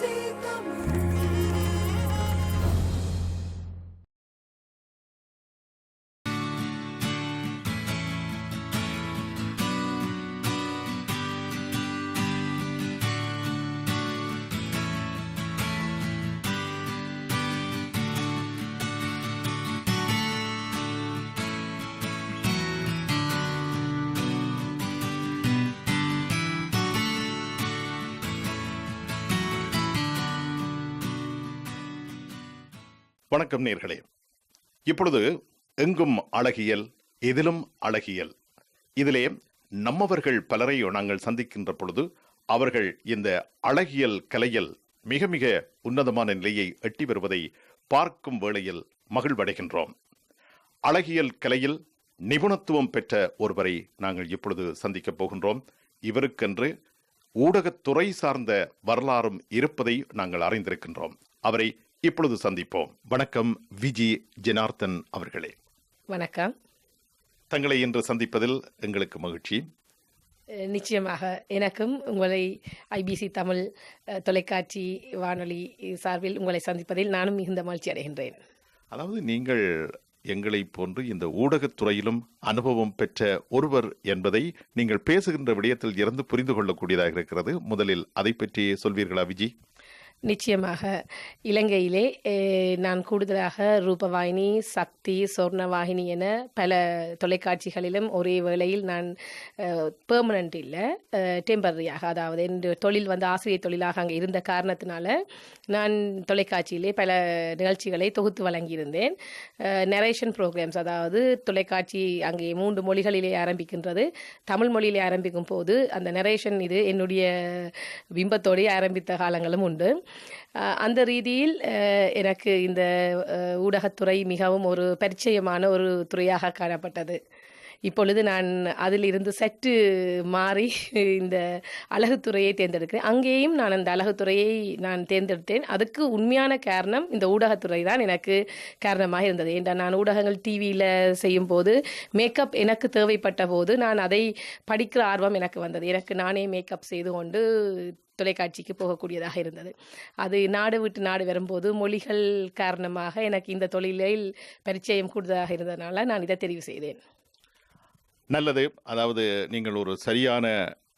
see the moon. வணக்கம் நேர்களே. இப்பொழுது எங்கும் அழகியல் எதிலும் அழகியல். இதிலே நம்மவர்கள் பலரையும் நாங்கள் சந்திக்கின்ற பொழுது அவர்கள் இந்த அழகியல் கலையில் மிக மிக உன்னதமான நிலையை எட்டி வருவதை பார்க்கும் வேளையில் மகிழ்வடைகின்றோம். அழகியல் கலையில் நிபுணத்துவம் பெற்ற ஒருவரை நாங்கள் இப்பொழுது சந்திக்கப் போகின்றோம். இவருக்கென்று ஊடகத்துறை சார்ந்த வரலாறும் இருப்பதை நாங்கள் அறிந்திருக்கின்றோம். அவரை இப்பொழுது சந்திப்போம். வணக்கம் விஜி ஜனார்த்தன் அவர்களே. வணக்கம். தங்களை இன்று சந்திப்பதில் எங்களுக்கு மகிழ்ச்சி. நிச்சயமாக எனக்கும் உங்களை ஐபிசி தமிழ் தொலைக்காட்சி வானொலி சார்பில் உங்களை சந்திப்பதில் நானும் மிகுந்த மகிழ்ச்சி அடைகின்றேன். அதாவது நீங்கள் எங்களைப் போன்று இந்த ஊடகத்துறையிலும் அனுபவம் பெற்ற ஒருவர் என்பதை நீங்கள் பேசுகின்ற விடயத்தில் இருந்து புரிந்து கொள்ளக்கூடியதாக இருக்கிறது. முதலில் அதை பற்றி சொல்வீர்களா விஜி? நிச்சயமாக இலங்கையிலே நான் கூடுதலாக ரூபவாகினி சக்தி சொர்ணவாகினி என பல தொலைக்காட்சிகளிலும் ஒரே வேளையில் நான் பெர்மனண்ட் இல்லை டெம்பரரியாக அதாவது என்னுடைய தொழில் வந்து ஆசிரியர் தொழிலாக அங்கே இருந்த காரணத்தினால நான் தொலைக்காட்சியிலே பல நிகழ்ச்சிகளை தொகுத்து வழங்கியிருந்தேன். நரேஷன் ப்ரோக்ராம்ஸ் அதாவது தொலைக்காட்சி அங்கே மூன்று மொழிகளிலே ஆரம்பிக்கின்றது. தமிழ் மொழியிலே ஆரம்பிக்கும் போது அந்த நரேஷன் இது என்னுடைய பிம்பத்தோடே ஆரம்பித்த காலங்களும் உண்டு. அந்த ரீதியில் எனக்கு இந்த ஊடகத்துறை மிகவும் ஒரு பரிச்சயமான ஒரு துறையாக காணப்பட்டது. இப்பொழுது நான் அதிலிருந்து சற்று மாறி இந்த அழகுத்துறையை தேர்ந்தெடுக்கிறேன். அங்கேயும் நான் அந்த அழகுத்துறையை நான் தேர்ந்தெடுத்தேன். அதுக்கு உண்மையான காரணம் இந்த ஊடகத்துறை தான் எனக்கு காரணமாக இருந்தது. ஏன்டா நான் ஊடகங்கள் டிவியில் செய்யும் போது மேக்கப் எனக்கு தேவைப்பட்ட போது நான் அதை படிக்கிற ஆர்வம் எனக்கு வந்தது. எனக்கு நானே மேக்கப் செய்து கொண்டு தொலைக்காட்சிக்கு போகக்கூடியதாக இருந்தது. அது நாடு விட்டு நாடு வரும்போது மொழிகள் காரணமாக எனக்கு இந்த தொழிலில் பரிச்சயம் கூடுதலாக இருந்ததுனால நான் இதை தெரிவு செய்தேன். நல்லது. அதாவது நீங்கள் ஒரு சரியான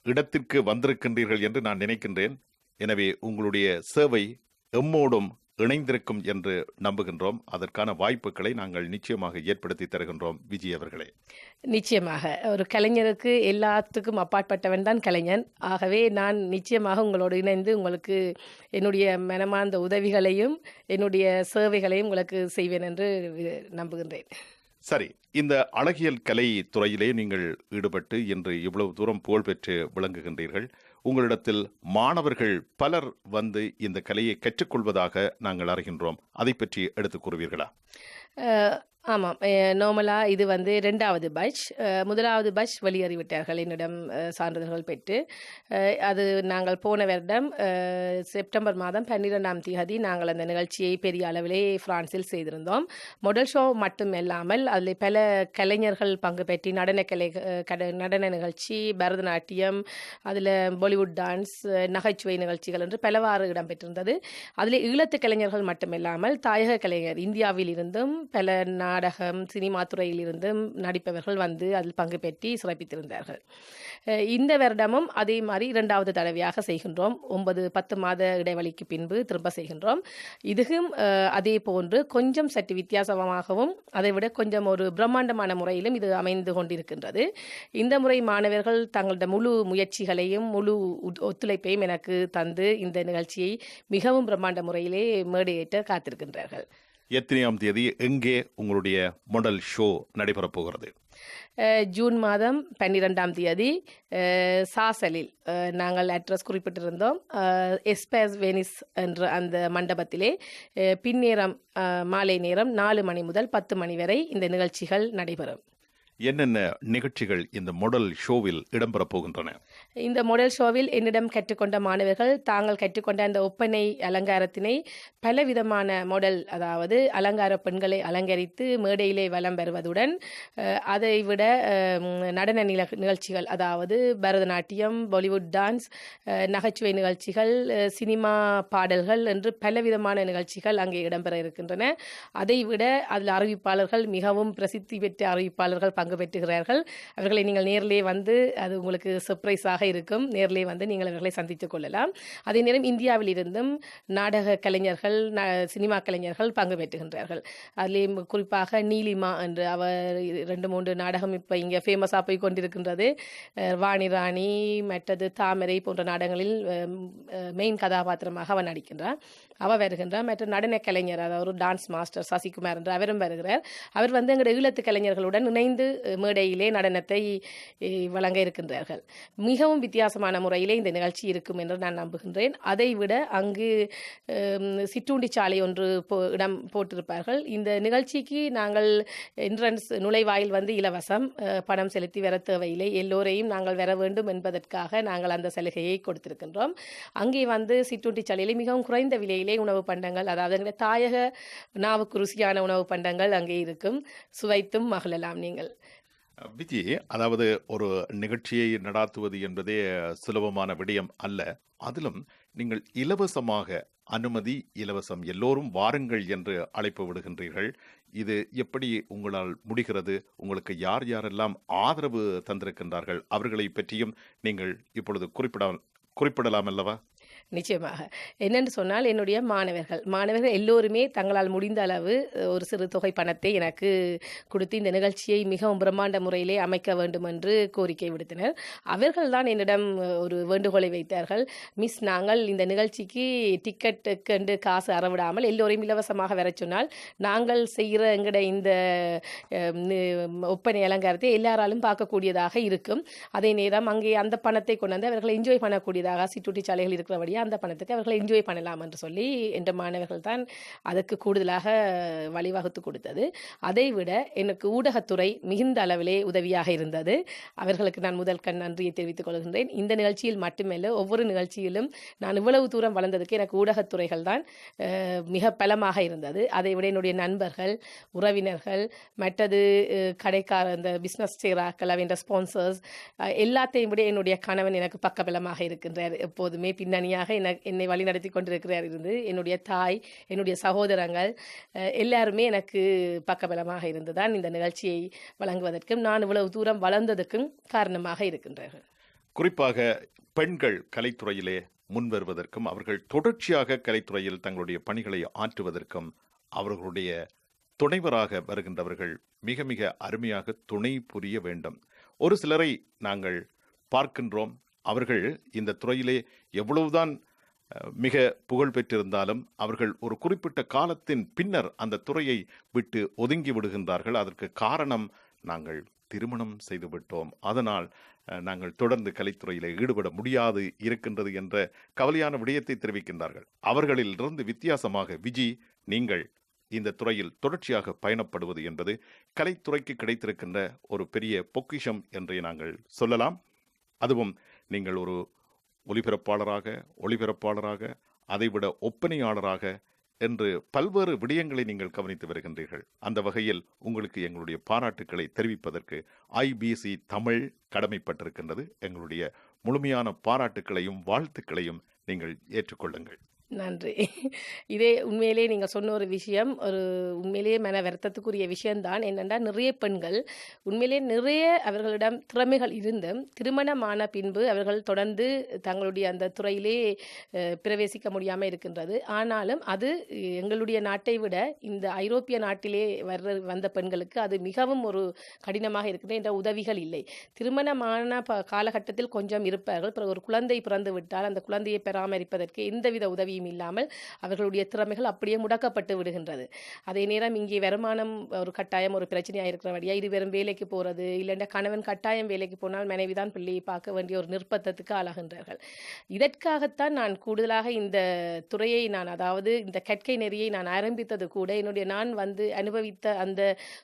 இடத்திற்கு வந்திருக்கின்றீர்கள் என்று நான் நினைக்கின்றேன். எனவே உங்களுடைய சேவை எம்மோடும் இணைந்திருக்கும் என்று நம்புகின்றோம். அதற்கான வாய்ப்புகளை நாங்கள் நிச்சயமாக ஏற்படுத்தி தருகின்றோம் விஜய் அவர்களே. நிச்சயமாக. ஒரு கலைஞருக்கு எல்லாத்துக்கும் அப்பாற்பட்டவன் தான் கலைஞன். ஆகவே நான் நிச்சயமாக உங்களோடு இணைந்து உங்களுக்கு என்னுடைய மனமார்ந்த உதவிகளையும் என்னுடைய சேவைகளையும் உங்களுக்கு செய்வேன் என்று நம்புகின்றேன். சரி இந்த அழகியல் கலை துறையிலே நீங்கள் ஈடுபட்டு இன்று இவ்வளவு தூரம் புகழ்பெற்று விளங்குகின்றீர்கள். உங்களிடத்தில் மாணவர்கள் பலர் வந்து இந்த கலையை கற்றுக்கொள்வதாக நாங்கள் அறிகின்றோம். அதை பற்றி எடுத்துக் கூறுவீர்களா? ஆமாம் நார்மலாக இது வந்து ரெண்டாவது பட்ச் முதலாவது பட்ச் வெளியேறிவிட்டார்கள் என்னிடம் சான்றிதழ்கள் பெற்று. அது நாங்கள் போன வருடம் செப்டம்பர் மாதம் பன்னிரெண்டாம் தேதி நாங்கள் அந்த நிகழ்ச்சியை பெரிய அளவிலே பிரான்சில் செய்திருந்தோம். முதல் ஷோ மட்டும் இல்லாமல் அதில் பல கலைஞர்கள் பங்கு பெற்றி நடன கலை கட நடன நிகழ்ச்சி பரதநாட்டியம் அதில் பாலிவுட் டான்ஸ் நகைச்சுவை நிகழ்ச்சிகள் என்று பலவாறு இடம்பெற்றிருந்தது. அதில் ஈழத்து கலைஞர்கள் மட்டுமில்லாமல் தாயக கலைஞர் இந்தியாவில் இருந்தும் பல நாடகம் சினிமா துறையில் நடிப்பவர்கள் வந்து அதில் பங்கு பெற்றி சிறப்பித்திருந்தார்கள். இந்த வருடமும் அதே மாதிரி இரண்டாவது தடவையாக செய்கின்றோம். ஒன்பது பத்து மாத இடைவெளிக்கு பின்பு திரும்ப செய்கின்றோம். இதுவும் அதே போன்று கொஞ்சம் சற்று வித்தியாசமாகவும் அதைவிட கொஞ்சம் ஒரு பிரம்மாண்டமான முறையிலும் இது அமைந்து கொண்டிருக்கின்றது. இந்த முறை மாணவர்கள் தங்களது முழு முயற்சிகளையும் முழு உத்- ஒத்துழைப்பையும் எனக்கு தந்து இந்த நிகழ்ச்சியை மிகவும் பிரம்மாண்ட முறையிலே மேடையேற்ற காத்திருக்கின்றார்கள். எத்தனையாம் தேதி எங்கே உங்களுடைய மாடல் ஷோ நடைபெறப் போகிறது ஜூன் மாதம் பன்னிரெண்டாம் தேதி சாசலில் நாங்கள் அட்ரஸ் குறிப்பிட்டிருந்தோம். எஸ்பேஸ் வெனிஸ் என்ற அந்த மண்டபத்திலே பின்னேரம் மாலை நேரம் நாலு மணி முதல் பத்து மணி வரை இந்த நிகழ்ச்சிகள் நடைபெறும். என்னென்ன நிகழ்ச்சிகள் இந்த மாடல் ஷோவில் இடம்பெறப் போகின்றன இந்த மாடல் ஷோவில் என்னிடம் கற்றுக்கொண்ட மாணவர்கள் தாங்கள் கற்றுக்கொண்ட அந்த ஒப்பனை அலங்காரத்தினை பலவிதமான மாடல் அதாவது அலங்கார பெண்களை அலங்கரித்து மேடையிலே வலம் பெறுவதுடன் அதை விட நடன நில நிகழ்ச்சிகள் அதாவது பரதநாட்டியம் பாலிவுட் டான்ஸ் நகைச்சுவை நிகழ்ச்சிகள் சினிமா பாடல்கள் என்று பலவிதமான நிகழ்ச்சிகள் அங்கே இடம்பெற இருக்கின்றன. அதை விட அதில் அறிவிப்பாளர்கள் மிகவும் பிரசித்தி பெற்ற அறிவிப்பாளர்கள் பங்கு பெற்றுகிறார்கள். அவர்களை நீங்கள் நேரிலே வந்து அது உங்களுக்கு சர்ப்ரைஸாக இருக்கும். நேரிலே வந்து நீங்கள் அவர்களை சந்தித்துக் கொள்ளலாம். அதே நேரம் இந்தியாவில் இருந்தும் நாடக கலைஞர்கள் ந- சினிமா கலைஞர்கள் பங்கு பெற்றுகின்றார்கள். அதிலேயும் குறிப்பாக நீலிமா என்று அவர் ரெண்டு மூன்று நாடகம் இப்போ இங்கே ஃபேமஸாக போய் கொண்டிருக்கின்றது. வாணிராணி வாணி ராணி மற்றது தாமரை போன்ற நாடகங்களில் மெயின் கதாபாத்திரமாக அவர் நடிக்கின்றார். அவள் வருகின்றார். மற்ற நடன கலைஞர் அதாவது ஒரு டான்ஸ் மாஸ்டர் சசிகுமார் என்று அவரும் வருகிறார். அவர் வந்து எங்களுடைய ஈழத்து கலைஞர்களுடன் இணைந்து மேடையிலே நடனத்தை வழங்க இருக்கின்றார்கள். மிகவும் வித்தியாசமான முறையிலே இந்த நிகழ்ச்சி இருக்கும் என்று நான் நம்புகின்றேன். அதை விட அங்கு சிற்றுண்டி சாலை ஒன்று போ- இடம் போட்டிருப்பார்கள். இந்த நிகழ்ச்சிக்கு நாங்கள் என்ட்ரன்ஸ் நுழைவாயில் வந்து இலவசம் பணம் செலுத்தி வர தேவையில்லை. எல்லோரையும் நாங்கள் வர வேண்டும் என்பதற்காக நாங்கள் அந்த சலுகையை கொடுத்திருக்கின்றோம். அங்கே வந்து சிற்றுண்டி சாலையில் மிகவும் குறைந்த விலையிலே உணவு பண்டங்கள் அதாவது எங்களுடைய தாயக நாவுக்கு ருசியான உணவு பண்டங்கள் அங்கே இருக்கும். சுவைத்தும் மகிழலாம் நீங்கள். விஜி அதாவது ஒரு நிகழ்ச்சியை நடாத்துவது என்பதே சுலபமான விடயம் அல்ல. அதிலும் நீங்கள் இலவசமாக அனுமதி இலவசம் எல்லோரும் வாருங்கள் என்று அழைப்பு விடுகின்றீர்கள். இது எப்படி உங்களால் முடிகிறது? உங்களுக்கு யார் யாரெல்லாம் ஆதரவு தந்திருக்கின்றார்கள்? அவர்களை பற்றியும் நீங்கள் இப்பொழுது குறிப்பிட குறிப்பிடலாம் அல்லவா? நிச்சயமாக. என்னென்று சொன்னால் என்னுடைய மாணவர்கள். மாணவர்கள் எல்லோருமே தங்களால் முடிந்த அளவு ஒரு சிறு தொகை பணத்தை எனக்கு கொடுத்து இந்த நிகழ்ச்சியை மிகவும் பிரம்மாண்ட முறையிலே அமைக்க வேண்டும் என்று கோரிக்கை விடுத்தனர். அவர்கள் தான் என்னிடம் ஒரு வேண்டுகோளை வைத்தார்கள். மிஸ் நாங்கள் இந்த நிகழ்ச்சிக்கு டிக்கெட்டுக்கு காசு அறவிடாமல் எல்லோரையும் இலவசமாக வர சொன்னால் நாங்கள் செய்கிற எங்கட இந்த ஒப்பனை அலங்காரத்தை எல்லாராலும் பார்க்கக்கூடியதாக இருக்கும். அதே நேரம் அங்கே அந்த பணத்தை கொண்டு வந்து அவர்கள் என்ஜாய் பண்ணக்கூடியதாக சிற்றுட்டி சாலைகள் இருக்கிறபடியாக அந்த பணத்துக்கு அவர்கள் என்ஜாய் பண்ணலாம் என்று சொல்லி என்ற மாணவர்கள் தான் அதுக்கு கூடுதலாக வழிவகுத்து கொடுத்தது. அதை விட எனக்கு ஊடகத்துறை மிகுந்த அளவிலே உதவியாக இருந்தது. அவர்களுக்கு நான் முதல் கண் நன்றியை தெரிவித்துக் கொள்கின்றேன். இந்த நிகழ்ச்சியில் மட்டுமல்ல ஒவ்வொரு நிகழ்ச்சியிலும் நான் இவ்வளவு தூரம் வளர்ந்ததுக்கு எனக்கு ஊடகத்துறைகள் தான் மிக பலமாக இருந்தது. அதை விட என்னுடைய நண்பர்கள் உறவினர்கள் மற்றது கடைக்கார இந்த பிஸ்னஸ் செய்கிறாக்கள் அவன் ஸ்பான்சர்ஸ் எல்லாத்தையும் விட என்னுடைய கணவன் எனக்கு பக்கபலமாக இருக்கின்றார் எப்போதுமே. பின்னணியாக என்னை என்னை வழிநடத்தி கொண்டிருக்கிறார் இருந்து என்னுடைய தாய் என்னுடைய சகோதரங்கள் எல்லாருமே எனக்கு பக்கபலமாக இருந்துதான் இந்த நிகழ்ச்சியை வழங்குவதற்கும் நான் இவ்வளவு தூரம் வளர்ந்ததற்கும் காரணமாக இருக்கின்றார்கள். குறிப்பாக பெண்கள் கலைத்துறையிலே முன்வருவதற்கும் அவர்கள் தொடர்ச்சியாக கலைத்துறையில் தங்களுடைய பணிகளை ஆற்றுவதற்கும் அவர்களுடைய துணைவராக வருகின்றவர்கள் மிக மிக அருமையாக துணை புரிய வேண்டும். ஒரு சிலரை நாங்கள் பார்க்கின்றோம் அவர்கள் இந்த துறையிலே எவ்வளவுதான் மிக புகழ் பெற்றிருந்தாலும் அவர்கள் ஒரு குறிப்பிட்ட காலத்தின் பின்னர் அந்த துறையை விட்டு ஒதுங்கி விடுகின்றார்கள். அதற்கு காரணம் நாங்கள் திருமணம் செய்துவிட்டோம் அதனால் நாங்கள் தொடர்ந்து கலைத்துறையில் ஈடுபட முடியாது இருக்கின்றது என்ற கவலையான விடயத்தை தெரிவிக்கின்றார்கள். அவர்களிலிருந்து வித்தியாசமாக விஜி நீங்கள் இந்த துறையில் தொடர்ச்சியாக பயணப்படுவது என்பது கலைத்துறைக்கு கிடைத்திருக்கின்ற ஒரு பெரிய பொக்கிஷம் என்றே நாங்கள் சொல்லலாம். அதுவும் நீங்கள் ஒரு ஒலிபரப்பாளராக ஒளிபரப்பாளராக அதைவிட ஒப்பனையாளராக என்று பல்வேறு விடயங்களை நீங்கள் கவனித்து வருகின்றீர்கள். அந்த வகையில் உங்களுக்கு எங்களுடைய பாராட்டுக்களை தெரிவிப்பதற்கு ஐபிசி தமிழ் கடமைப்பட்டிருக்கின்றது. எங்களுடைய முழுமையான பாராட்டுக்களையும் வாழ்த்துக்களையும் நீங்கள் ஏற்றுக்கொள்ளுங்கள். நன்றி. இதே உண்மையிலே நீங்கள் சொன்ன ஒரு விஷயம் ஒரு உண்மையிலேயே மன வருத்தத்துக்குரிய விஷயம்தான். என்னென்னா நிறைய பெண்கள் உண்மையிலே நிறைய அவர்களிடம் திறமைகள் இருந்தும் திருமணமான பின்பு அவர்கள் தொடர்ந்து தங்களுடைய அந்த துறையிலே பிரவேசிக்க முடியாமல் இருக்கின்றது. ஆனாலும் அது எங்களுடைய நாட்டை விட இந்த ஐரோப்பிய நாட்டிலே வர்ற வந்த பெண்களுக்கு அது மிகவும் ஒரு கடினமாக இருக்கின்ற என்ற உதவிகள் இல்லை. திருமணமான காலகட்டத்தில் கொஞ்சம் இருப்பார்கள். பிறகு ஒரு குழந்தை பிறந்து விட்டால் அந்த குழந்தையை பராமரிப்பதற்கு எந்தவித உதவியும் அனுமதியும் இல்லாமல் அவர்களுடைய திறமைகள் அப்படியே முடக்கப்பட்டு விடுகின்றது. அதே நேரம் இங்கே வருமானம் ஒரு கட்டாயம் ஒரு பிரச்சனையாக இருக்கிறபடியா இது வெறும் வேலைக்கு போகிறது இல்லைன்னா கணவன் கட்டாயம் வேலைக்கு போனால் மனைவி தான் பிள்ளையை பார்க்க வேண்டிய ஒரு நிர்பந்தத்துக்கு ஆளாகின்றார்கள். இதற்காகத்தான் நான் கூடுதலாக இந்த துறையை நான் அதாவது இந்த கற்கை நெறியை நான் ஆரம்பித்தது கூட என்னுடைய நான் வந்து அனுபவித்த அந்த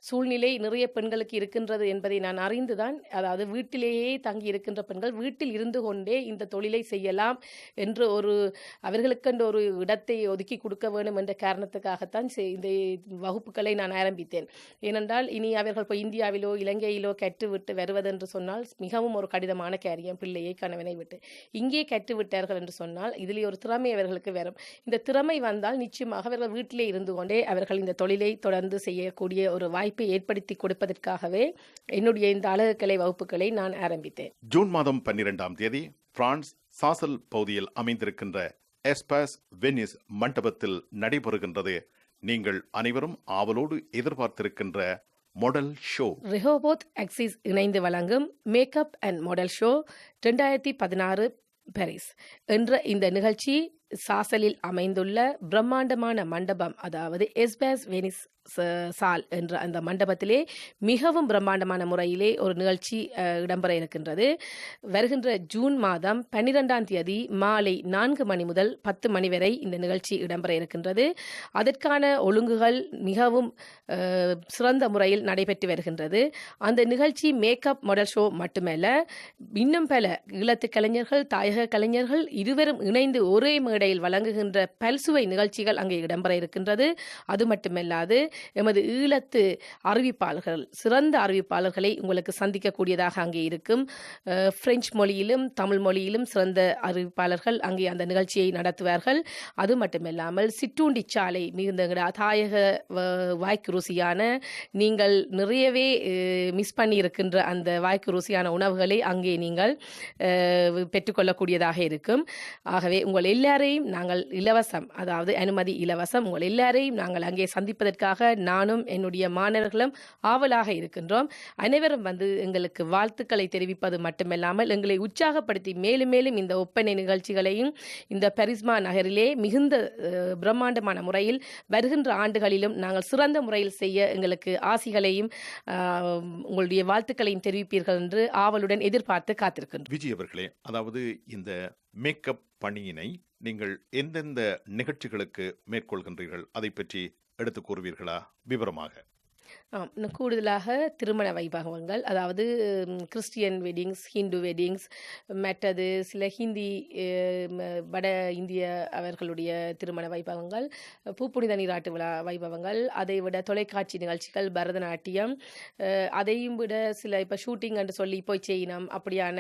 சூழ்நிலை நிறைய பெண்களுக்கு இருக்கின்றது என்பதை நான் அறிந்துதான் அதாவது வீட்டிலேயே தங்கி இருக்கின்ற பெண்கள் வீட்டில் இருந்து கொண்டே இந்த தொழிலை செய்யலாம் என்று ஒரு அவர்களுக்கென்று ஒரு இடத்தை ஒதுக்கி கொடுக்க வேண்டும் என்ற காரணத்துக்காகத்தான் செ- இந்த வகுப்புகளை நான் ஆரம்பித்தேன். ஏனென்றால் இனி அவர்கள் இப்போ இந்தியாவிலோ இலங்கையிலோ கற்றுவிட்டு வருவதென்று சொன்னால் மிகவும் ஒரு கடினமான காரியம். பிள்ளையை கணவனை விட்டு. இங்கே கற்றுவிட்டார்கள் என்று சொன்னால் இதில் ஒரு திறமை அவர்களுக்கு வரும். இந்த திறமை வந்தால் நிச்சயமாக அவர்கள் வீட்டிலே இருந்து கொண்டே அவர்கள் இந்த தொழிலை தொடர்ந்து செய்யக்கூடிய ஒரு வாய்ப்பை ஏற்படுத்தி கொடுப்பதற்காகவே என்னுடைய இந்த அழகுக்கலை வகுப்புகளை நான் ஆரம்பித்தேன். ஜூன் மாதம் பன்னிரெண்டாம் தேதி பிரான்ஸ் சாசல் பகுதியில் அமைந்திருக்கின்ற எஸ்பாஸ் வெனிஸ் மண்டபத்தில் நடைபெறுகின்றது. நீங்கள் அனைவரும் ஆவலோடு எதிர்பார்த்திருக்கின்ற மாடல் ஷோ ரிஹோபோத் ஆக்சிஸ் இணைந்து வழங்கும் மேக்கப் அண்ட் மாடல் ஷோ ரெண்டாயிரத்தி பதினாறு பாரிஸ் என்ற இந்த நிகழ்ச்சி சாசலில் அமைந்துள்ள பிரம்மாண்டமான மண்டபம் அதாவது எஸ்பேஸ் வெனிஸ் ச- சால் என்ற அந்த மண்டபத்திலே மிகவும் பிரம்மாண்டமான முறையிலே ஒரு நிகழ்ச்சி இடம்பெற இருக்கின்றது. வருகின்ற ஜூன் மாதம் பன்னிரெண்டாம் தேதி மாலை நான்கு மணி முதல் பத்து மணி வரை இந்த நிகழ்ச்சி இடம்பெற இருக்கின்றது. அதற்கான ஒழுங்குகள் மிகவும் சிறந்த முறையில் நடைபெற்று வருகின்றது. அந்த நிகழ்ச்சி மேக்கப் மாடல் ஷோ மட்டுமல்ல இன்னும் பல ஈழத்து கலைஞர்கள் தாயக கலைஞர்கள் இருவரும் இணைந்து ஒரே மேடையில் வழங்குகின்ற பல்சுவை நிகழ்ச்சிகள் அங்கே இடம்பெற இருக்கின்றது. அது மட்டுமல்லாது எமது ஈழத்து அறிவிப்பாளர்கள் சிறந்த அறிவிப்பாளர்களை உங்களுக்கு சந்திக்கக்கூடியதாக அங்கே இருக்கும். பிரெஞ்சு மொழியிலும் தமிழ் மொழியிலும் சிறந்த அறிவிப்பாளர்கள் அங்கே அந்த நிகழ்ச்சியை நடத்துவார்கள். அது மட்டுமில்லாமல் சிற்றூண்டி சாலை மிகுந்த தாயக வ- வாய்க்கு ருசியான நீங்கள் நிறையவே மிஸ் பண்ணி இருக்கின்ற அந்த வாய்க்கு ருசியான உணவுகளை அங்கே நீங்கள் பெற்றுக்கொள்ளக்கூடியதாக இருக்கும். ஆகவே உங்கள் எல்லாரையும் நாங்கள் இலவசம் அதாவது அனுமதி இலவசம் உங்கள் எல்லாரையும் நாங்கள் அங்கே சந்திப்பதற்காக நானும் என்னுடைய மாணவர்களும் ஆவலாக இருக்கின்றோம். அனைவரும் வந்து எங்களுக்கு வாழ்த்துக்களை தெரிவிப்பது மட்டுமல்லாமல் எங்களை உற்சாகப்படுத்தி மேலும் மேலும் இந்த ஒப்பனை நிகழ்ச்சிகளையும் இந்த பரிஸ்மா நகரிலே மிகுந்த பிரம்மாண்டமான முறையில் வருகின்ற ஆண்டுகளிலும் நாங்கள் சிறந்த முறையில் செய்ய எங்களுக்கு ஆசிகளையும் உங்களுடைய வாழ்த்துக்களையும் தெரிவிப்பீர்கள் என்று ஆவலுடன் எதிர்பார்த்து காத்திருக்கின்றோம். விஜய் அவர்களே அதாவது இந்த மேக்கப் பணியினை நீங்கள் எந்தெந்த நிகழ்ச்சிகளுக்கு மேற்கொள்கின்றீர்கள் அதை பற்றி எடுத்து கூறுவீர்களா? விவரமாக. கூடுதலாக திருமண வைபவங்கள். அதாவது கிறிஸ்டியன் வெட்டிங்ஸ் ஹிந்து வெட்டிங்ஸ் மற்றது சில ஹிந்தி வட இந்திய அவர்களுடைய திருமண வைபவங்கள் பூப்புனித நீராட்டு விழா வைபவங்கள் அதை விட தொலைக்காட்சி நிகழ்ச்சிகள் பரதநாட்டியம் அதையும் விட சில இப்போ ஷூட்டிங் என்று சொல்லி போய் செய்யணும் அப்படியான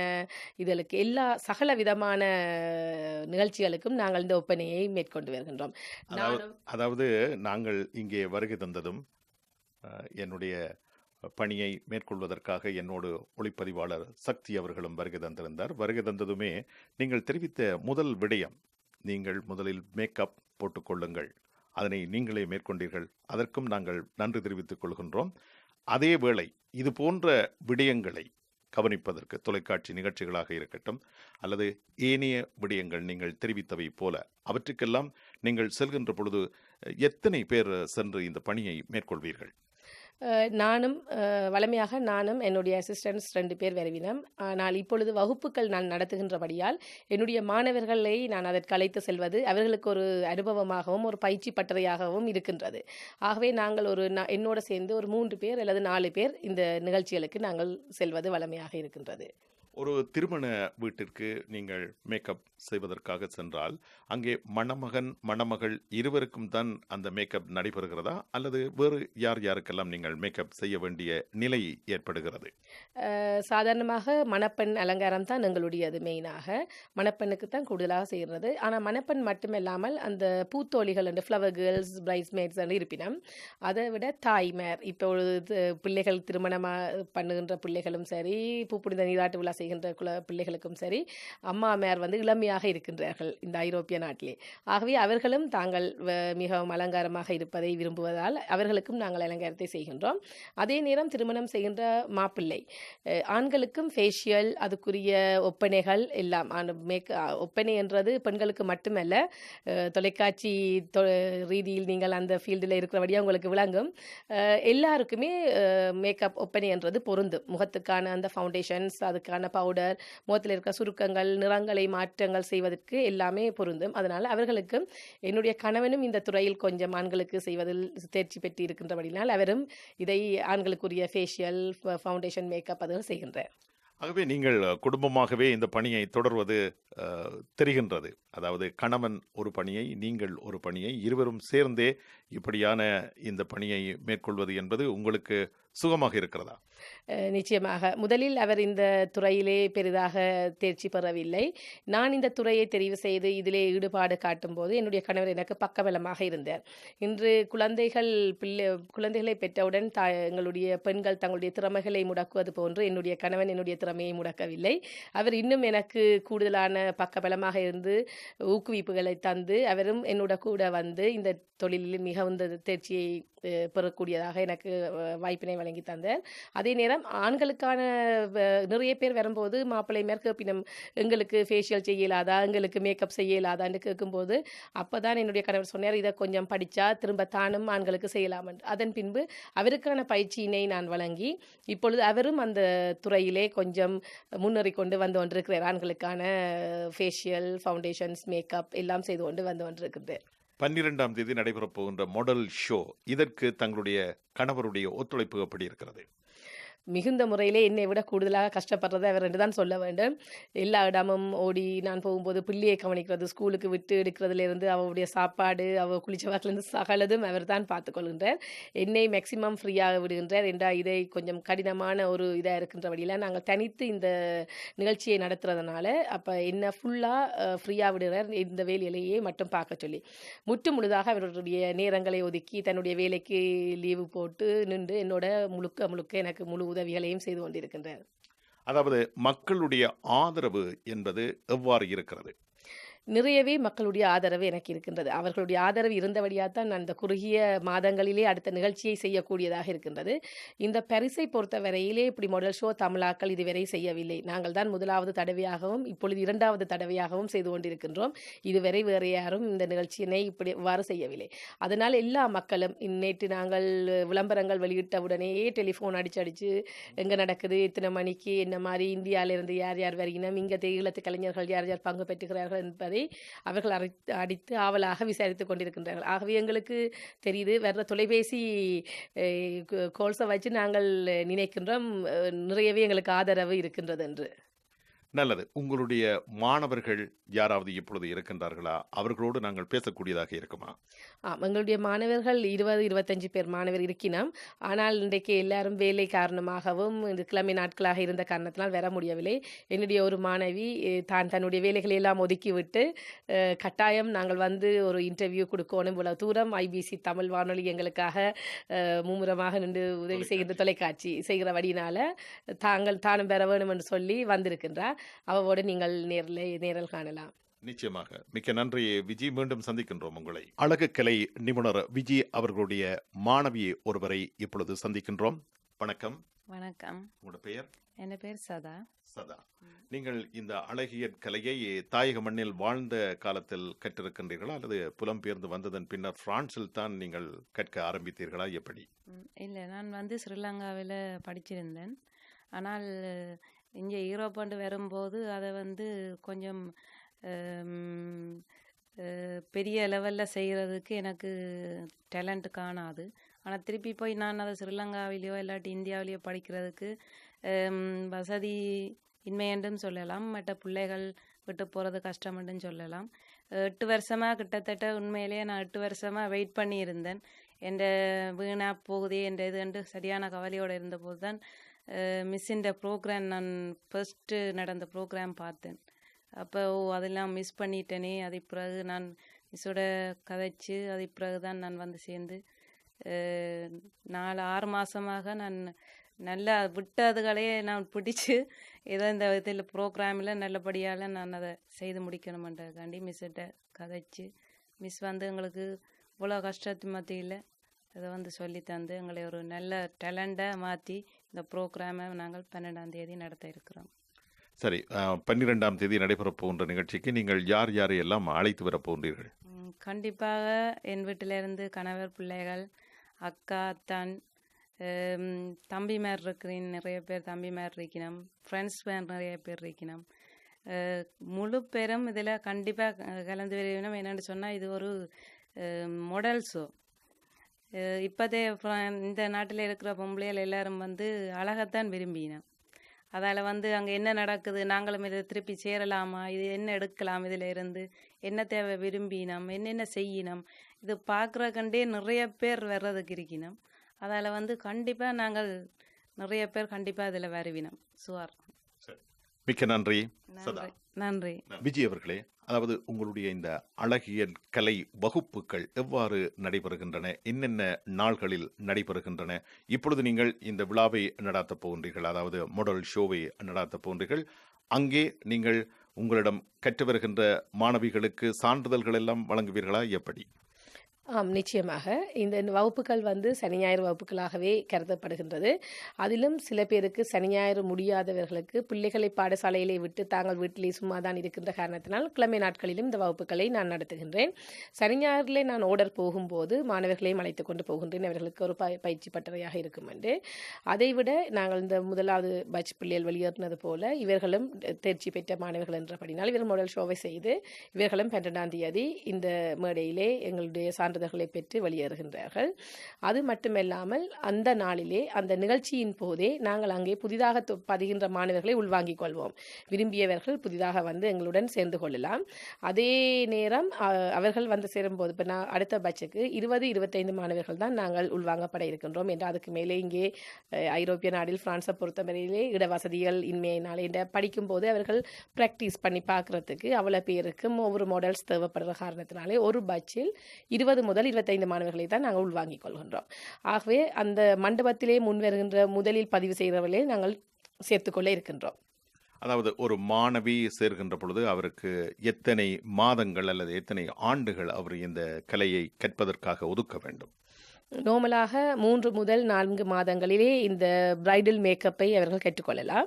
இதற்கு எல்லா சகல விதமான நிகழ்ச்சிகளுக்கும் நாங்கள் இந்த ஒப்பனையை மேற்கொண்டு வருகின்றோம். அதாவது நாங்கள் இங்கே வருகை தந்ததும் என்னுடைய பணியை மேற்கொள்வதற்காக என்னோடு ஒளிப்பதிவாளர் சக்தி அவர்களும் வருகை தந்திருந்தார். வருகை தந்ததுமே நீங்கள் தெரிவித்த முதல் விடயம் நீங்கள் முதலில் மேக்கப் போட்டுக்கொள்ளுங்கள் அதனை நீங்களே மேற்கொண்டீர்கள். அதற்கும் நாங்கள் நன்றி தெரிவித்துக் கொள்கின்றோம். அதே வேளை இது போன்ற விடயங்களை கவனிப்பதற்கு தொலைக்காட்சி நிகழ்ச்சிகளாக இருக்கட்டும் அல்லது ஏனைய விடயங்கள் நீங்கள் தெரிவித்தவை போல அவற்றுக்கெல்லாம் நீங்கள் செல்கின்ற பொழுது எத்தனை பேர் சென்று இந்த பணியை மேற்கொள்வீர்கள்? நானும் வளமையாக வழமையாக நானும் என்னுடைய அசிஸ்டன்ஸ் ரெண்டு பேர் விரைவினம். ஆனால் இப்பொழுது வகுப்புகள் நான் நடத்துகின்றபடியால் என்னுடைய மாணவர்களை நான் அதற்கு அழைத்து செல்வது அவர்களுக்கு ஒரு அனுபவமாகவும் ஒரு பயிற்சி பட்டறையாகவும் இருக்கின்றது. ஆகவே நாங்கள் ஒரு என்னோட சேர்ந்து ஒரு மூன்று பேர் அல்லது நாலு பேர் இந்த நிகழ்ச்சிகளுக்கு நாங்கள் செல்வது வழமையாக இருக்கின்றது. ஒரு திருமண வீட்டிற்கு நீங்கள் மேக்கப் செய்வதற்காக சென்றால் அங்கே மணமகன் மணமகள் இருவருக்கும் தான் அந்த மேக்கப் நடைபெறுகிறதா? அல்லது வேறு யார் யாருக்கெல்லாம் நீங்கள் மேக்கப் செய்ய வேண்டிய நிலை ஏற்படுகிறது? சாதாரணமாக மணப்பெண் அலங்காரம் தான் எங்களுடையது மெயினாக மணப்பெண்ணுக்கு தான் கூடுதலாக செய்கிறது ஆனால் மணப்பெண் மட்டுமில்லாமல் அந்த பூத்தோழிகள் அந்த ஃப்ளவர் கேர்ள்ஸ் பிரைஸ்மேட்ஸ் இருப்பினம் அதை விட தாய்மார் இப்போ பிள்ளைகள் திருமணமாக பண்ணுகின்ற பிள்ளைகளும் சரி பூப்புனித நீராட்டு விழா செய்கின்ற குல பிள்ளைகளுக்கும் சரி அம்மா அம்மையார் வந்து இளமையாக இருக்கின்றார்கள் இந்த ஐரோப்பிய நாட்டிலே. ஆகவே அவர்களும் தாங்கள் வ- மிகவும் அலங்காரமாக இருப்பதை விரும்புவதால் அவர்களுக்கும் நாங்கள் அலங்காரத்தை செய்கின்றோம். அதே நேரம் திருமணம் செய்கின்ற மாப்பிள்ளை ஆண்களுக்கும் ஃபேஷியல் அதுக்குரிய ஒப்பனைகள் எல்லாம் மேக் ஒப்பனை என்றது பெண்களுக்கு மட்டுமல்ல தொலைக்காட்சி தொ ரீதியில் நீங்கள் அந்த ஃபீல்டில் இருக்கிறபடியாக உங்களுக்கு விளங்கும். எல்லாருக்குமே மேக்கப் ஒப்பனை என்றது பொருந்தும். முகத்துக்கான அந்த ஃபவுண்டேஷன்ஸ் அதுக்கான பவுடர் முகத்தில் இருக்க சுருக்கங்கள் நிறங்களை மாற்றங்கள் செய்வதற்கு எல்லாமே பொருந்தும். அதனால் அவர்களுக்கு என்னுடைய கணவனும் இந்த துறையில் கொஞ்சம் ஆண்களுக்கு செய்வதில் தேர்ச்சி பெற்று இருக்கின்றபடினால் அவரும் இதை ஆண்களுக்குரிய ஃபேஷியல் ஃபவுண்டேஷன் மேக்கப் அதுகள் செய்கின்றார். ஆகவே நீங்கள் குடும்பமாகவே இந்த பணியை தொடர்வது தெரிகின்றது. அதாவது கணவன் ஒரு பணியை நீங்கள் ஒரு பணியை இருவரும் சேர்ந்தே இப்படியான இந்த பணியை மேற்கொள்வது என்பது உங்களுக்கு சுகமாக இருக்கிறதா? நிச்சயமாக. முதலில் அவர் இந்த துறையிலே பெரிதாக தேர்ச்சி பெறவில்லை. நான் இந்த துறையை தெரிவு செய்து இதிலே ஈடுபாடு காட்டும்போது என்னுடைய கணவர் எனக்கு பக்கபலமாக இருந்தார். இன்று குழந்தைகள் பிள்ளை குழந்தைகளை பெற்றவுடன் தா எங்களுடைய பெண்கள் தங்களுடைய திறமைகளை முடக்குவது போன்று என்னுடைய கணவன் என்னுடைய திறமையை முடக்கவில்லை. அவர் இன்னும் எனக்கு கூடுதலான பக்கபலமாக இருந்து ஊக்குவிப்புகளை தந்து அவரும் என்னோட கூட வந்து இந்த தொழிலில் மிகவும் தேர்ச்சியை பெறக்கூடியதாக எனக்கு வாய்ப்பினை வழங்கி தந்தார். அதே நேரம் ஆண்களுக்கான வ- நிறைய பேர் வரும்போது மாப்பிள்ளை மேற்கு பின்னம் எங்களுக்கு ஃபேஷியல் செய்ய இயலாதா? எங்களுக்கு மேக்கப் செய்ய இயலாதான்னு கேட்கும்போது அப்போ தான் என்னுடைய கணவர் சொன்னார் இதை கொஞ்சம் படித்தா திரும்ப தானும் ஆண்களுக்கு செய்யலாம் என்று அதன் பின்பு அவருக்கான பயிற்சியினை நான் வழங்கி இப்பொழுது அவரும் அந்த துறையிலே கொஞ்சம் முன்னேறி கொண்டு வந்து கொண்டிருக்கிறார். ஆண்களுக்கான ஃபேஷியல் ஃபவுண்டேஷன்ஸ் மேக்கப் எல்லாம் செய்து கொண்டு வந்து கொண்டிருக்கிறார் பன்னிரெண்டாம் தேதி நடைபெறப் போகின்ற மாடல் ஷோ இதற்கு தங்களுடைய கணவருடைய ஒத்துழைப்பு எப்படி இருக்கிறது? மிகுந்த முறையிலே என்னை விட கூடுதலாக கஷ்டப்படுறதை அவர் என்று தான் சொல்ல வேண்டும். எல்லா இடமும் ஓடி நான் போகும்போது பிள்ளையை கவனிக்கிறது ஸ்கூலுக்கு விட்டு எடுக்கிறதுலேருந்து அவளுடைய சாப்பாடு அவள் குளிச்சவாக்கிலேருந்து சகலதும் அவர் தான் பார்த்துக்கொள்கின்றார் என்னை மேக்சிமம் ஃப்ரீயாக விடுகின்றார். என்றால் இதை கொஞ்சம் கடினமான ஒரு இதாக இருக்கின்ற வழியில் நாங்கள் தனித்து இந்த நிகழ்ச்சியை நடத்துறதுனால அப்போ என்ன ஃபுல்லாக ஃப்ரீயாக விடுகிறார். இந்த வேலையிலேயே மட்டும் பார்க்க சொல்லி. முற்று முழுதாக அவருடைய நேரங்களை ஒதுக்கி தன்னுடைய வேலைக்கு லீவு போட்டு நின்று என்னோட முழுக்க முழுக்க எனக்கு முழு உதவிகளையும் செய்து கொண்டிருக்கின்றார். அதாவது மக்களுடைய ஆதரவு என்பது எவ்வாறு இருக்கிறது? நிறையவே மக்களுடைய ஆதரவு எனக்கு இருக்கின்றது. அவர்களுடைய ஆதரவு இருந்தபடியாக தான் நான் இந்த குறுகிய மாதங்களிலே அடுத்த நிகழ்ச்சியை செய்யக்கூடியதாக இருக்கின்றது. இந்த பரிசை பொறுத்த வரையிலே இப்படி மாடல் ஷோ தமிழாக்கள் இதுவரை செய்யவில்லை. நாங்கள் தான் முதலாவது தடவையாகவும் இப்பொழுது இரண்டாவது தடவையாகவும் செய்து கொண்டிருக்கின்றோம். இதுவரை வேறு யாரும் இந்த நிகழ்ச்சியினை இப்படி இவ்வாறு செய்யவில்லை. அதனால் எல்லா மக்களும் நேற்று நாங்கள் விளம்பரங்கள் வெளியிட்ட உடனேயே டெலிஃபோன் அடிச்சு அடிச்சு எங்கே நடக்குது? இத்தனை மணிக்கு என்ன மாதிரி இந்தியாவிலிருந்து யார் யார் வருகினோம் இங்கே ஈழத்து கலைஞர்கள் யார் யார் பங்கு பெற்றுகிறார்கள்? என்பதை அவர்கள் அடித்து அடித்து ஆவலாக விசாரித்துக் கொண்டிருக்கின்றார்கள். ஆகவே எங்களுக்கு தெரியுது வர்ற தொலைபேசி கோல்ஸை வச்சு நாங்கள் நினைக்கின்றோம் நிறையவே எங்களுக்கு ஆதரவு இருக்கின்றது என்று. நல்லது. உங்களுடைய மாணவர்கள் யாராவது இப்பொழுது இருக்கின்றார்களா? அவர்களோடு நாங்கள் பேசக்கூடியதாக இருக்குமா? ஆம் எங்களுடைய மாணவர்கள் இருபது இருபத்தஞ்சு பேர் மாணவர் இருக்கினோம். ஆனால் இன்றைக்கு எல்லாரும் வேலை காரணமாகவும் இந்த கிழமை நாட்களாக இருந்த காரணத்தினால் வர முடியவில்லை. என்னுடைய ஒரு மாணவி தான் தன்னுடைய வேலைகளை எல்லாம் ஒதுக்கிவிட்டு கட்டாயம் நாங்கள் வந்து ஒரு இன்டர்வியூ கொடுக்கணும் இவ்வளவு தூரம். ஐபிசி தமிழ் வானொலி எங்களுக்காக மும்முரமாக நின்று உதவி செய்கின்ற தொலைக்காட்சி. செய்கிற வழியினால தாங்கள் தானும் பெற வேணும் என்று சொல்லி வந்திருக்கின்றார். அவவோடு நீங்கள் நேரில் நேரில் காணலாம். நிச்சயமாக. மிக்க நன்றி. விஜி மீண்டும் சந்திக்கின்றோம் உங்களை. அழகுக்கலை நிபுணர் விஜி அவர்களுடைய மாணவி ஒருவரை இப்பொழுது சந்திக்கின்றோம். வணக்கம். வணக்கம். உங்களோட பெயர்? என் பேர் சதா. சதா. நீங்கள் இந்த அழகியற் கலையை தாயக மண்ணில் வாழ்ந்த காலத்தில் கற்றிருக்கின்றீர்களா? அல்லது புலம்பெயர்ந்து வந்ததன் பின்னர் பிரான்சில் தான் நீங்கள் கற்க ஆரம்பித்தீர்களா? எப்படி? இல்லை. நான் வந்து ஸ்ரீலங்காவில் படிச்சிருந்தேன். ஆனால் இங்கே யூரோப்பாண்டு வரும்போது அதை வந்து கொஞ்சம் பெரிய லெவலில் செய்கிறதுக்கு எனக்கு டேலண்ட் காணாது. ஆனால் திருப்பி போய் நான் அதை ஸ்ரீலங்காவிலேயோ இல்லாட்டி இந்தியாவிலேயோ படிக்கிறதுக்கு வசதி இன்மையென்றும் சொல்லலாம். மற்ற பிள்ளைகள் விட்டு போகிறது கஷ்டமென்றும் சொல்லலாம். எட்டு வருஷமாக கிட்டத்தட்ட உண்மையிலேயே நான் எட்டு வருஷமாக வெயிட் பண்ணியிருந்தேன். என் வீணாக போகுதே என்ற இது என்று சரியான கவலையோடு இருந்தபோது தான் மிஸ்ஸின்ற ப்ரோக்ராம் நான் ஃபர்ஸ்ட்டு நடந்த ப்ரோக்ராம் பார்த்தேன். அப்போ ஓ அதெல்லாம் மிஸ் பண்ணிட்டேனே அது பிறகு நான் மிஸ்ஸோட கதைச்சு அது பிறகு தான் நான் வந்து சேர்ந்து நாலு ஆறு மாதமாக நான் நல்லா விட்டதுகளையே நான் பிடிச்சி ஏதோ இந்த இதில் ப்ரோக்ராமில் நல்லபடியால் நான் அதை செய்து முடிக்கணுமென்றதுக்காண்டி மிஸ்ஸிட்ட கதைச்சு மிஸ் வந்து எங்களுக்கு இவ்வளோ கஷ்டத்து மத்தியில் அதை வந்து சொல்லி தந்து எங்களை ஒரு நல்ல டேலண்டாக மாற்றி இந்த ப்ரோக்ராமை நாங்கள் பன்னெண்டாம் தேதி நடத்த இருக்கிறோம். சரி பன்னிரெண்டாம் தேதி நடைபெறப் போகின்ற நிகழ்ச்சிக்கு நீங்கள் யார் யாரை எல்லாம் அழைத்து வரப் போகின்றீர்கள்? ம், கண்டிப்பாக என் வீட்டிலிருந்து கணவர் பிள்ளைகள் அக்கா அத்தான் ஹம், தம்பிமார் இருக்கிறேன் நிறைய பேர் தம்பிமார் இருக்கணும் ஃப்ரெண்ட்ஸ் பேர் நிறைய பேர் இருக்கணும் முழு பேரும் இதில் கண்டிப்பாக கலந்து வரணும் என்னென்னு சொன்னால் இது ஒரு மொடல் ஷோ இப்போதே இந்த நாட்டில் இருக்கிற பொம்பளைகள் எல்லாரும் வந்து அழகத்தான் விரும்பினோம் அதால் வந்து அங்கே என்ன நடக்குது நாங்களும் இதை திருப்பி சேரலாமா இது என்ன எடுக்கலாம் இதில் இருந்து என்ன தேவை விரும்பினோம் என்னென்ன செய்யணும் இது பார்க்குற கண்டே நிறைய பேர் வர்றதுக்கு இருக்கணும் அதால் வந்து கண்டிப்பாக நாங்கள் நிறைய பேர் கண்டிப்பாக இதில் வருவினோம். சுவார். மிக்க நன்றி. சதா. நன்றி. விஜய் அவர்களே அதாவது உங்களுடைய இந்த அழகியல் கலை வகுப்புகள் எவ்வாறு நடைபெறுகின்றன? என்னென்ன நாள்களில் நடைபெறுகின்றன? இப்பொழுது நீங்கள் இந்த விழாவை நடாத்தப் போகின்றீர்கள். அதாவது மாடல் ஷோவை நடாத்தப் போகின்றீர்கள். அங்கே நீங்கள் உங்களிடம் கற்று வருகின்ற மாணவிகளுக்கு சான்றிதழ்கள் எல்லாம் வழங்குவீர்களா? எப்படி? ஆம் நிச்சயமாக. இந்த வகுப்புகள் வந்து சனி ஞாயிறு வகுப்புகளாகவே கருதப்படுகின்றது. அதிலும் சில பேருக்கு சனி ஞாயிறு முடியாதவர்களுக்கு பிள்ளைகளை பாடசாலையிலே விட்டு தாங்கள் வீட்டிலே சும்மா தான் இருக்கின்ற காரணத்தினால் கிழமை நாட்களிலும் இந்த வகுப்புகளை நான் நடத்துகின்றேன். சனி ஞாயிறிலே நான் ஓடர் போகும்போது மாணவர்களையும் அழைத்து கொண்டு போகின்றேன். அவர்களுக்கு ஒரு ப பயிற்சி பட்டறையாக இருக்கும் என்று. அதைவிட நாங்கள் இந்த முதலாவது பட்ச் பிள்ளைகள் வெளியேறினது போல இவர்களும் தேர்ச்சி பெற்ற மாணவர்கள் என்றபடினால் இவர் முதல் ஷோவை செய்து இவர்களும் பன்னெண்டாம் தேதி இந்த மேடையிலே எங்களுடைய சான்று சான்றிதழ்களை பெற்று வெளியேறுகின்றார்கள். அது மட்டுமல்லாமல் அந்த நாளிலே அந்த நிகழ்ச்சியின் போதே நாங்கள் அங்கே புதிதாக பதிகின்ற மாணவர்களை உள்வாங்கிக் கொள்வோம். விரும்பியவர்கள் புதிதாக வந்து எங்களுடன் சேர்ந்து கொள்ளலாம். அதே நேரம் அவர்கள் வந்து சேரும்போது இப்போ நான் அடுத்த பட்சுக்கு இருபது இருபத்தைந்து மாணவர்கள் தான் நாங்கள் உள்வாங்கப்பட இருக்கின்றோம் என்று அதுக்கு மேலே இங்கே ஐரோப்பிய நாடில் பிரான்ஸை பொறுத்தவரையிலே இடவசதிகள் இன்மையினால் இந்த படிக்கும்போது அவர்கள் ப்ராக்டிஸ் பண்ணி பார்க்கறதுக்கு அவ்வளோ பேருக்கும் ஒவ்வொரு மாடல்ஸ் தேவைப்படுற காரணத்தினாலே ஒரு பட்சில் இருபது முதல் இருபத்தைந்து மாணவர்களை தான் நாங்கள் உள்வாங்கிக் கொள்கின்றோம். ஆகவே அந்த மண்டபத்திலே முன் வருகின்ற முதலில் பதிவு செய்கிறவர்களே நாங்கள் சேர்த்துக்கொள்ள இருக்கின்றோம். அதாவது ஒரு மாணவி சேர்கின்ற பொழுது அவருக்கு எத்தனை மாதங்கள் அல்லது எத்தனை ஆண்டுகள் அவர் இந்த கலையை கற்பதற்காக ஒதுக்க வேண்டும்? நோமலாக மூன்று முதல் நான்கு மாதங்களிலே இந்த பிரைடல் மேக்கப்பை அவர்கள் கற்றுக்கொள்ளலாம்.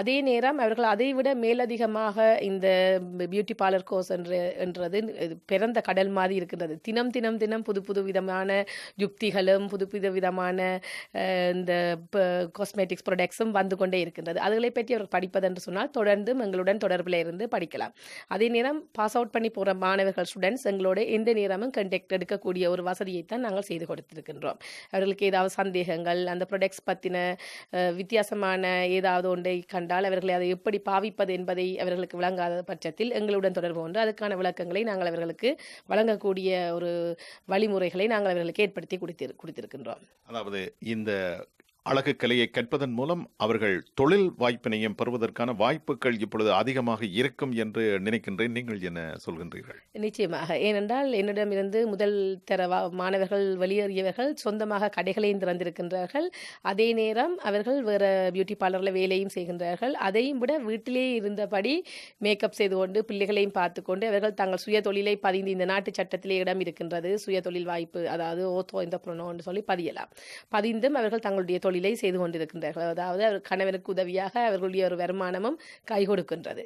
அதே நேரம் அவர்கள் அதைவிட மேலதிகமாக இந்த பியூட்டி பார்லர் கோர்ஸ் என்ற என்றது பிறந்த கடல் மாதிரி இருக்கின்றது. தினம் தினம் தினம் புது புது விதமான யுக்திகளும் புது புது விதமான இந்த காஸ்மெட்டிக்ஸ் ப்ராடக்ட்ஸும் வந்து கொண்டே இருக்கின்றது. அதுகளை பற்றி அவர்கள் படிப்பது என்று சொன்னால் தொடர்ந்தும் எங்களுடன் தொடர்பில் இருந்து படிக்கலாம். அதே நேரம் பாஸ் அவுட் பண்ணி போகிற மாணவர்கள் ஸ்டூடெண்ட்ஸ் எங்களோட எந்த நேரமும் கண்டெக்ட் எடுக்கக்கூடிய ஒரு வசதியைத்தான் நாங்கள் செய்து இருக்கின்றோம் அவர்களுக்கு ஏதாவது சந்தேகங்கள் அந்த ப்ரொடக்ட்ஸ் பற்றின வித்தியாசமான ஏதாவது ஒன்றை கண்டால் அவர்களை அதை எப்படி பாவிப்பது என்பதை அவர்களுக்கு விளங்காத பட்சத்தில் எங்களுடன் தொடர்பு கொண்டு அதுக்கான விளக்கங்களை நாங்கள் அவர்களுக்கு வழங்கக்கூடிய ஒரு வழிமுறைகளை நாங்கள் அவர்களுக்கு ஏற்படுத்தி கொடுத்திரு கொடுத்திருக்கின்றோம். அதாவது இந்த அழகு கலையை கற்பதன் மூலம் அவர்கள் தொழில் வாய்ப்பினையும் பெறுவதற்கான வாய்ப்புகள் இப்பொழுது அதிகமாக இருக்கும் என்று நினைக்கின்றேன். நீங்கள் என்ன சொல்கின்றீர்கள்? நிச்சயமாக. ஏனென்றால் என்னிடமிருந்து முதல் தர மாணவர்கள் வெளியேறியவர்கள் சொந்தமாக கடைகளையும் திறந்திருக்கின்றார்கள். அதே நேரம் அவர்கள் வேறு பியூட்டி பார்லரில் வேலையும் செய்கின்றார்கள். அதையும் விட வீட்டிலே இருந்தபடி மேக்கப் செய்து கொண்டு பிள்ளைகளையும் பார்த்து கொண்டு அவர்கள் தங்கள் சுய தொழிலை பதிந்து இந்த நாட்டு சட்டத்திலே இடம் இருக்கின்றது. சுய தொழில் வாய்ப்பு அதாவது ஓத்தோ இந்த ப்ரொனோன்னு சொல்லி பதியலாம். பதிந்தும் அவர்கள் தங்களுடைய தொழில் செய்து கொண்டிருக்கின்றார்கள். அதாவது அவர் கணவனுக்கு உதவியாக அவர்களுடைய ஒரு வருமானமும் கை கொடுக்கின்றது.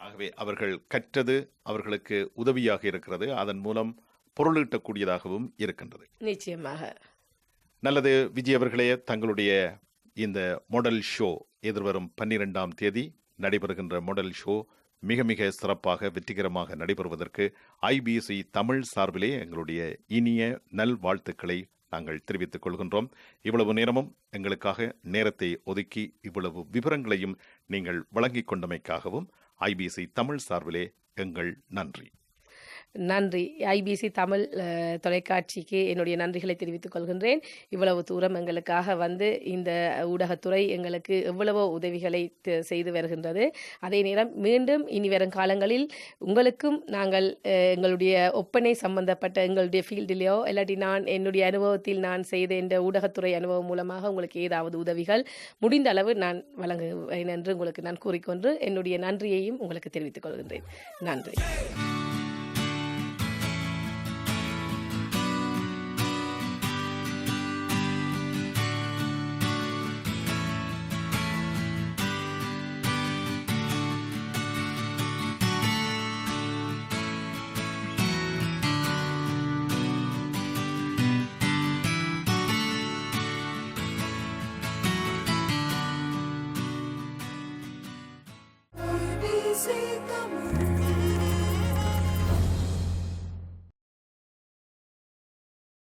ஆகவே அவர்கள் கற்றது அவர்களுக்கு உதவியாக இருக்கிறது. அதன் மூலம் பொருளீட்டக்கூடியதாகவும் இருக்கின்றது. நிச்சயமாக. நல்லது விஜய் அவர்களே தங்களுடைய இந்த மாடல் ஷோ எதிர்வரும் பன்னிரெண்டாம் தேதி நடைபெறுகின்ற மாடல் ஷோ மிக மிக சிறப்பாக வெற்றிகரமாக நடைபெறுவதற்கு ஐபிஎஸ்சி தமிழ் சார்பிலே எங்களுடைய இனிய நல்வாழ்த்துக்களை நாங்கள் தெரிவித்துக் கொள்கின்றோம். இவ்வளவு நேரமும் எங்களுக்காக நேரத்தை ஒதுக்கி இவ்வளவு விவரங்களையும் நீங்கள் வழங்கிக் கொண்டமைக்காகவும் ஐபிசி தமிழ் சார்பிலே எங்கள் நன்றி. நன்றி. ஐபிசி தமிழ் தொலைக்காட்சிக்கு என்னுடைய நன்றிகளை தெரிவித்துக் கொள்கின்றேன். இவ்வளவு தூரம் எங்களுக்காக வந்து இந்த ஊடகத்துறை எங்களுக்கு எவ்வளவோ உதவிகளை செய்து வருகின்றது. அதே நேரம் மீண்டும் இனி வரும் காலங்களில் உங்களுக்கும் நாங்கள் எங்களுடைய ஒப்பனை சம்பந்தப்பட்ட எங்களுடைய ஃபீல்டிலேயோ இல்லாட்டி நான் என்னுடைய அனுபவத்தில் நான் செய்த இந்த ஊடகத்துறை அனுபவம் மூலமாக உங்களுக்கு ஏதாவது உதவிகள் முடிந்த அளவு நான் வழங்குவேன் என்று உங்களுக்கு நான் கூறிக்கொண்டு என்னுடைய நன்றியையும் உங்களுக்கு தெரிவித்துக் கொள்கின்றேன். நன்றி.